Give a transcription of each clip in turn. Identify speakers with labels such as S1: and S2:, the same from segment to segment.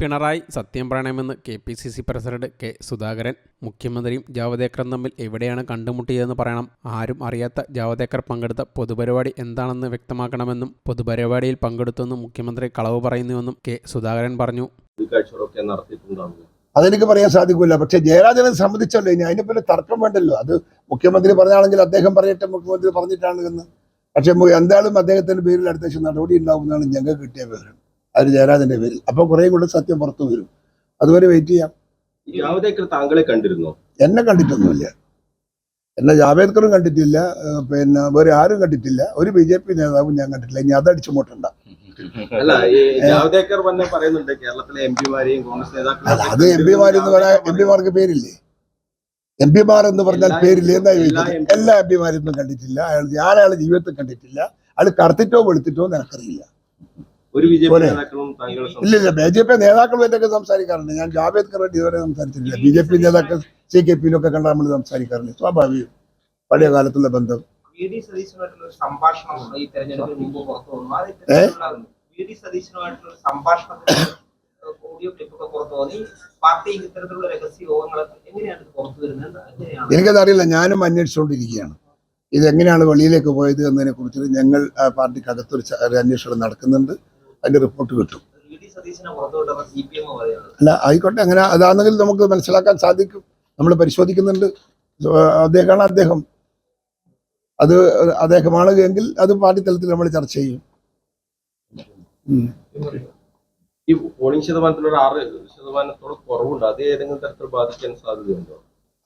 S1: പിണറായി സത്യം പറയണമെന്ന് K P C C president K Sudhakaran മുഖ്യമന്ത്രിയും ജാവദേക്കറും തമ്മിൽ എവിടെയാണ് കണ്ടുമുട്ടിയതെന്ന് പറയണം. ആരും അറിയാത്ത ജാവദേക്കർ പങ്കെടുത്ത പൊതുപരിപാടി എന്താണെന്ന് വ്യക്തമാക്കണമെന്നും പൊതുപരിപാടിയിൽ പങ്കെടുത്തെന്നും മുഖ്യമന്ത്രി കളവ് പറയുന്നുവെന്നും കെ സുധാകരൻ പറഞ്ഞു.
S2: അതെനിക്ക് പറയാൻ സാധിക്കില്ല. പക്ഷേ ജയരാജനെ സംബന്ധിച്ചല്ലോ ഇനി അതിനെ പിന്നെ തർക്കം വേണ്ടല്ലോ. അത് മുഖ്യമന്ത്രി പറഞ്ഞാണെങ്കിൽ അദ്ദേഹം പറയട്ടെ മുഖ്യമന്ത്രി പറഞ്ഞിട്ടാണ് എന്ന്. പക്ഷെ എന്തായാലും അദ്ദേഹത്തിന്റെ പേരിൽ അടുത്ത നടപടി ഉണ്ടാവുമെന്നാണ് ഞങ്ങൾക്ക് കിട്ടിയ വിവരം. അത് ജയരാജന്റെ പേരിൽ. അപ്പൊ കുറേ കൂടെ സത്യം പുറത്തു വരും. അതുവരെ വെയിറ്റ് ചെയ്യാം.
S3: താങ്കളെ കണ്ടിരുന്നോ?
S2: എന്നെ കണ്ടിട്ടൊന്നുമില്ല. എന്നെ ജാവേദ്കറും കണ്ടിട്ടില്ല. പിന്നെ വേറെ ആരും കണ്ടിട്ടില്ല. ഒരു ബി ജെ പി നേതാവും ഞാൻ കണ്ടിട്ടില്ല. ഇനി അതടിച്ചു മൂട്ടണ്ട
S3: അല്ല ജാവദേക്കർ തന്നെ പറയുന്നുണ്ട് കേരളത്തിലെ എം പിമാരെയും കോൺഗ്രസ്
S2: അല്ല
S3: നേതാക്കളെയും
S2: അത് എം പിമാരെന്ന് പറയാൻ എം പിമാർക്ക് പേരില്ലേ? എം പിമാർ എന്ന് പറഞ്ഞാൽ പേരില്ല എന്താ
S3: എല്ലാ
S2: ചോദിക്കുന്നത്? എല്ലാ എം പിമാരൊന്നും കണ്ടിട്ടില്ല. അയാൾ ഞാൻ അയാളെ ജീവിതത്തിൽ കണ്ടിട്ടില്ല. അയാൾ കറുത്തിട്ടോ വെളുത്തിട്ടോ എനിക്കറിയില്ല.
S3: ഒരു ബി ജെ പി. നേതാക്കളും താങ്കൾ
S2: ഇല്ല ഇല്ല ബി ജെ പി നേതാക്കളുമായിട്ടൊക്കെ സംസാരിക്കാറുണ്ട്. ഞാൻ ജാവേദ്കറായിട്ട് ഇതുവരെ സംസാരിച്ചിട്ടില്ല. ബി ജെ പി നേതാക്കൾ സി കെ പിയിലൊക്കെ കണ്ടാൽ നമ്മൾ സംസാരിക്കാറുണ്ട്. സ്വാഭാവികം. പഴയ കാലത്തുള്ള ബന്ധം.
S4: സംഭാഷണം ഈ തെരഞ്ഞെടുപ്പിന് മുമ്പ് പുറത്തു വന്നു. അത്
S2: ഏ?
S4: ഇത്തരത്തിലുള്ളതായിരുന്നു. വി ഡി സതീശനുമായിട്ടുള്ള ഒരു ഓഡിയോ ക്ലിപ്പൊക്കെ പുറത്തു വന്നു. പാർട്ടി ഇത്തരത്തിലുള്ള രഹസ്യ യോഗങ്ങൾ എങ്ങനെയാണ് പുറത്തു വരുന്നത്?
S2: എനിക്കതറിയില്ല. ഞാനും അന്വേഷിച്ചുകൊണ്ടിരിക്കുകയാണ്. ഇതെങ്ങനെയാണ് വെളിയിലേക്ക് പോയത് എന്നതിനെ കുറിച്ച് ഞങ്ങൾ ആ, പാർട്ടിക്കകത്തൊരു അന്വേഷണം നടക്കുന്നുണ്ട്. അതിന്റെ റിപ്പോർട്ട് കിട്ടും. അല്ല ആയിക്കോട്ടെ അങ്ങനെ അതാണെങ്കിൽ നമുക്ക് മനസ്സിലാക്കാൻ സാധിക്കും. നമ്മൾ പരിശോധിക്കുന്നുണ്ട്. അദ്ദേഹമാണ് അദ്ദേഹം. അത് അദ്ദേഹമാണ് എങ്കിൽ അത് പാർട്ടി തലത്തിൽ നമ്മൾ ചർച്ച ചെയ്യും.
S3: ഈ പോളിംഗ് ആറ് ശതമാനത്തോളം കുറവുണ്ട്. അത് ഏതെങ്കിലും തരത്തിൽ ബാധിക്കാൻ സാധ്യതയുണ്ടോ?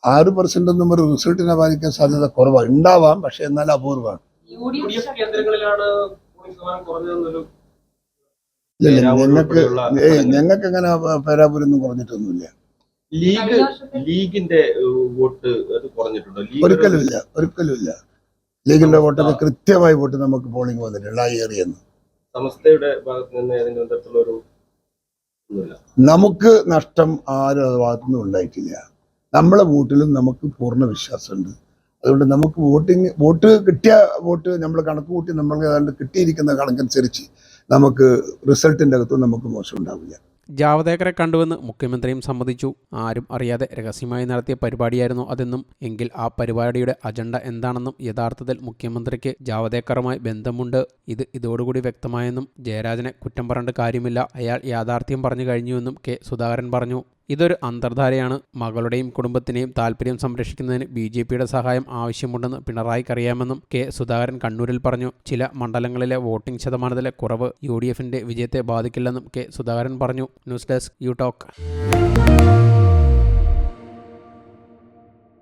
S2: ആറ് പെർസെന്റ് ഒന്നും ഒരു റിസൾട്ടിനെ ബാധിക്കാൻ സാധ്യത കുറവാണ് ഉണ്ടാവാം പക്ഷെ എന്നാൽ അപൂർവമാണ്.
S4: യു ഡി എഫ് കേന്ദ്രങ്ങളിലാണ് പോളിംഗ് ശതമാനം കുറഞ്ഞതെന്നൊരു
S3: രാഹുൽ
S2: ഞങ്ങൾക്ക് അങ്ങനെ പേരാപൂരൊന്നും കുറഞ്ഞിട്ടൊന്നുമില്ല.
S3: ലീഗ് ലീഗിന്റെ വോട്ട് അത് കുറഞ്ഞിട്ടുണ്ടോ? ലീഗ്
S2: ഒരിക്കലും ഇല്ല ഒരിക്കലും ഇല്ല ലീഗിന്റെ വോട്ടൊക്കെ കൃത്യമായി വോട്ട് നമുക്ക് പോളിംഗ് വന്നിട്ടുണ്ട് ആ ഏറിയെന്ന്
S3: സമസ്തയുടെ ഭാഗത്ത് നിന്ന് ഏതെങ്കിലും
S2: നമുക്ക് നഷ്ടം ആരും ഭാഗത്തുനിന്നും ഉണ്ടായിട്ടില്ല. നമ്മളെ വോട്ടിലും നമുക്ക് പൂർണ വിശ്വാസമുണ്ട്. അതുകൊണ്ട് നമുക്ക് വോട്ടിങ് വോട്ട് കിട്ടിയ വോട്ട് നമ്മൾ കണക്ക് കൂട്ടി നമ്മൾ ഏതാണ്ട് കിട്ടിയിരിക്കുന്ന കണക്കനുസരിച്ച് നമുക്ക് റിസൾട്ടിന്റെ അകത്തും നമുക്ക് മോശം ഉണ്ടാവില്ല.
S1: ജാവദേക്കറെ കണ്ടുവെന്ന് മുഖ്യമന്ത്രിയും സമ്മതിച്ചു. ആരും അറിയാതെ രഹസ്യമായി നടത്തിയ പരിപാടിയായിരുന്നു അതെന്നും എങ്കിൽ ആ പരിപാടിയുടെ അജണ്ട എന്താണെന്നും യഥാർത്ഥത്തിൽ മുഖ്യമന്ത്രിക്ക് ജാവദേക്കറുമായി ബന്ധമുണ്ട്. ഇത് ഇതോടുകൂടി വ്യക്തമായെന്നും ജയരാജനെ കുറ്റം പറഞ്ഞിട്ട് കാര്യമില്ല. അയാൾ യാഥാർത്ഥ്യം പറഞ്ഞു കഴിഞ്ഞുവെന്നും കെ സുധാകരൻ പറഞ്ഞു. ഇതൊരു അന്തർധാരയാണ്. മകളുടെയും കുടുംബത്തിനെയും താല്പര്യം സംരക്ഷിക്കുന്നതിന് ബി ജെ പിയുടെ സഹായം ആവശ്യമുണ്ടെന്ന് പിണറായിക്ക് അറിയാമെന്നും കെ സുധാകരൻ കണ്ണൂരിൽ പറഞ്ഞു. ചില മണ്ഡലങ്ങളിലെ വോട്ടിംഗ് ശതമാനത്തിലെ കുറവ് യു ഡി എഫിന്റെ വിജയത്തെ ബാധിക്കില്ലെന്നും കെ സുധാകരൻ പറഞ്ഞു. News desk you talk.